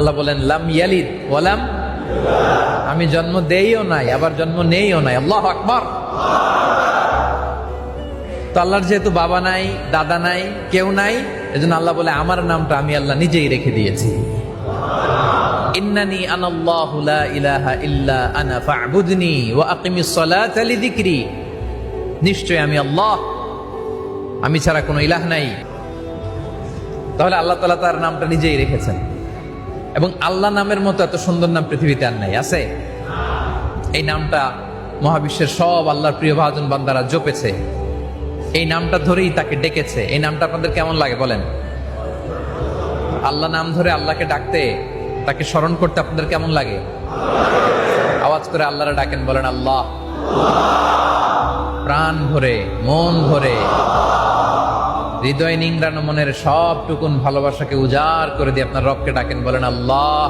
আল্লাহ বলেন, লাম ইয়ালিদ, ওয়ালাম আমি জন্ম দেইও নাই, আবার জন্ম নেইও নাই। আল্লাহ আকবার। তো আল্লাহর যেহেতু বাবা নাই, দাদা নাই, কেউ নাই, এজন্য আল্লাহ বলে, আমার নামটা আমি আল্লাহ নিজেই রেখে দিয়েছি। ইন্নানি ইলাহা নিশ্চয় আমি আল্লাহ, আমি ছাড়া কোনো ইলাহ নাই। তাহলে আল্লাহ তাআলা তার নামটা নিজেই রেখেছেন। এবং আল্লাহ নামের মতো এত সুন্দর নাম পৃথিবীতে আর নাই, আছে? এই নামটা মহাবিশ্বের সব আল্লাহর প্রিয় ভাজন বান্দারা জপেছে। এই নামটা ধরেই তাকে ডেকেছে। এই নামটা আপনাদের কেমন লাগে বলেন? আল্লাহ নাম ধরে আল্লাহকে ডাকতে, তাকে স্মরণ করতে আপনাদের কেমন লাগে? আওয়াজ করে আল্লাহরা ডাকেন, বলেন, আল্লাহ। প্রাণ ভরে, মন ভরে হৃদয় নিংড়ানো মনের সবটুকুন ভালোবাসাকে উজাড় করে দিয়ে আপনার রবকে ডাকেন বলেন আল্লাহ।